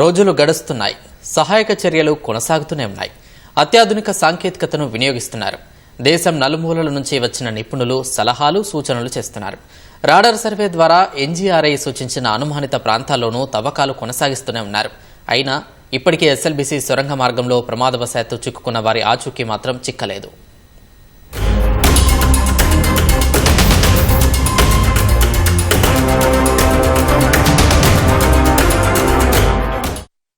రోజులు గడుస్తున్నాయి. సహాయక చర్యలు కొనసాగుతూనే ఉన్నాయి. అత్యాధునిక సాంకేతికతను వినియోగిస్తున్నారు. దేశం నలుమూలల నుంచి వచ్చిన నిపుణులు సలహాలు సూచనలు చేస్తున్నారు. రాడార్ సర్వే ద్వారా ఎన్జీఆర్ఐ సూచించిన అనుమానిత ప్రాంతాల్లోనూ తవ్వకాలు కొనసాగిస్తూనే ఉన్నారు. అయినా ఇప్పటికే ఎస్ఎల్బీసీ సొరంగ మార్గంలో ప్రమాదవశాత్తు చిక్కుకున్న వారి ఆచూకీ మాత్రం చిక్కలేదు.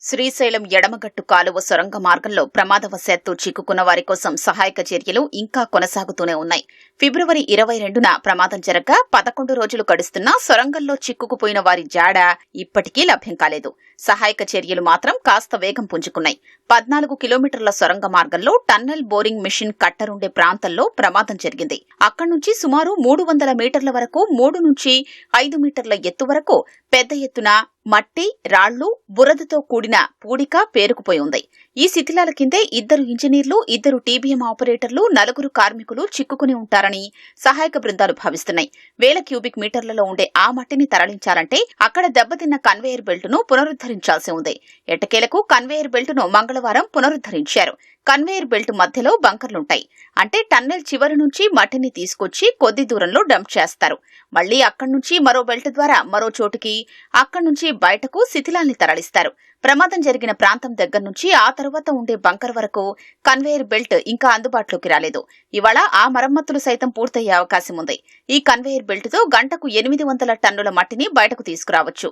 శ్రీశైలం ఎడమగట్టు కాలువ సొరంగ మార్గంలో ప్రమాదవశాత్తు చిక్కుకున్న వారి కోసం సహాయక చర్యలు ఇంకా కొనసాగుతూనే ఉన్నాయి. ఫిబ్రవరి ఇరవై రెండున ప్రమాదం జరగ పదకొండు రోజులు గడుస్తున్నా సొరంగంలో చిక్కుకుపోయిన వారి జాడ ఇప్పటికీ లభ్యం కాలేదు. సహాయక చర్యలు మాత్రం కాస్త వేగం పుంజుకున్నాయి. పద్నాలుగు కిలోమీటర్ల సొరంగ మార్గంలో టన్నెల్ బోరింగ్ మిషన్ కట్టరుండే ప్రాంతంలో ప్రమాదం జరిగింది. అక్కడి నుంచి సుమారు మూడు వందల మీటర్ల వరకు మూడు నుంచి ఐదు మీటర్ల ఎత్తు వరకు పెద్ద ఎత్తున మట్టి రాళ్ళు బురదతో కూడిన పూడిక పేరుకుపోయి ఉంది. ఈ శిథిలాల కిందే ఇద్దరు ఇంజనీర్లు ఇద్దరు టీబీఎం ఆపరేటర్లు నలుగురు కార్మికులు చిక్కుకుని ఉంటారని సహాయక బృందాలు భావిస్తున్నాయి. వేల క్యూబిక్ మీటర్లలో ఉండే ఆ మట్టిని తరలించాలంటే అక్కడ దెబ్బతిన్న కన్వేయర్ బెల్టును పునరుద్ధరించాల్సి ఉంది. ఎట్టకేలకు కన్వేయర్ బెల్టును మంగళవారం పునరుద్ధరించారు. కన్వేయర్ బెల్ట్ మధ్యలో బంకర్లుంటాయి. అంటే టన్నెల్ చివరి నుంచి మట్టిని తీసుకొచ్చి కొద్ది దూరంలో డంప్ చేస్తారు. మళ్ళీ అక్కడి నుంచి మరో బెల్ట్ ద్వారా మరో చోటుకి అక్కడి నుంచి బయటకు శిథిలాల్ని తరలిస్తారు. ప్రమాదం జరిగిన ప్రాంతం దగ్గర నుంచి ఆ తరువాత ఉండే బంకర్ వరకు కన్వేయర్ బెల్ట్ ఇంకా అందుబాటులోకి రాలేదు. ఇవాళ ఆ మరమ్మతులు సైతం పూర్తయ్యే అవకాశం ఉంది. ఈ కన్వేయర్ బెల్ట్తో గంటకు ఎనిమిది వందల టన్నుల మట్టిని బయటకు తీసుకురావచ్చు.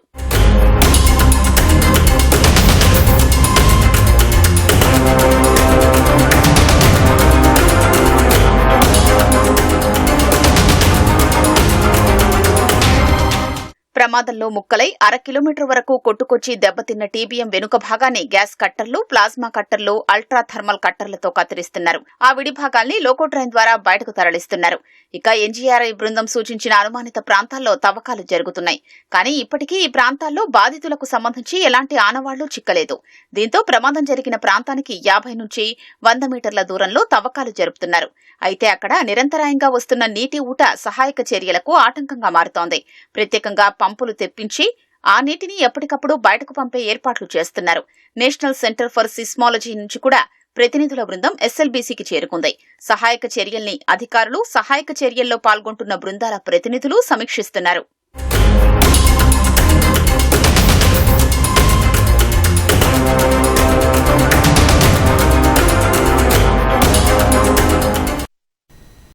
ప్రమాదంలో ముక్కలై అర కిలోమీటర్ వరకు కొట్టుకొచ్చి దెబ్బతిన్న టీబీఎం వెనుక భాగాన్ని గ్యాస్ కట్టర్లు ప్లాస్మా కట్టర్లు అల్ట్రా థర్మల్ కట్టర్లతో కత్తిరిస్తున్నారు. ఆ విడిభాగాల్ని లోకో ట్రైన్ ద్వారా బయటకు తరలిస్తున్నారు. ఇక ఎన్జీఆర్ఐ బృందం సూచించిన అనుమానిత ప్రాంతాల్లో తవ్వకాలు జరుగుతున్నాయి. కానీ ఇప్పటికీ ఈ ప్రాంతాల్లో బాధితులకు సంబంధించి ఎలాంటి ఆనవాళ్ళు చిక్కలేదు. దీంతో ప్రమాదం జరిగిన ప్రాంతానికి యాభై నుంచి వంద మీటర్ల దూరంలో తవ్వకాలు జరుపుతున్నారు. అయితే అక్కడ నిరంతరాయంగా వస్తున్న నీటి ఊట సహాయక చర్యలకు ఆటంకంగా మారుతోంది. ప్రత్యేకంగా పంపులు తెప్పించి ఆ నీటిని ఎప్పటికప్పుడు బయటకు పంపే ఏర్పాట్లు చేస్తున్నారు. నేషనల్ సెంటర్ ఫర్ సిస్మాలజీ నుంచి కూడా ప్రతినిధుల బృందం ఎస్ఎల్బీసీకి చేరుకుంది. సహాయక చర్యల్ని అధికారులు సహాయక చర్యల్లో పాల్గొంటున్న బృందాల ప్రతినిధులు సమీక్షిస్తున్నారు.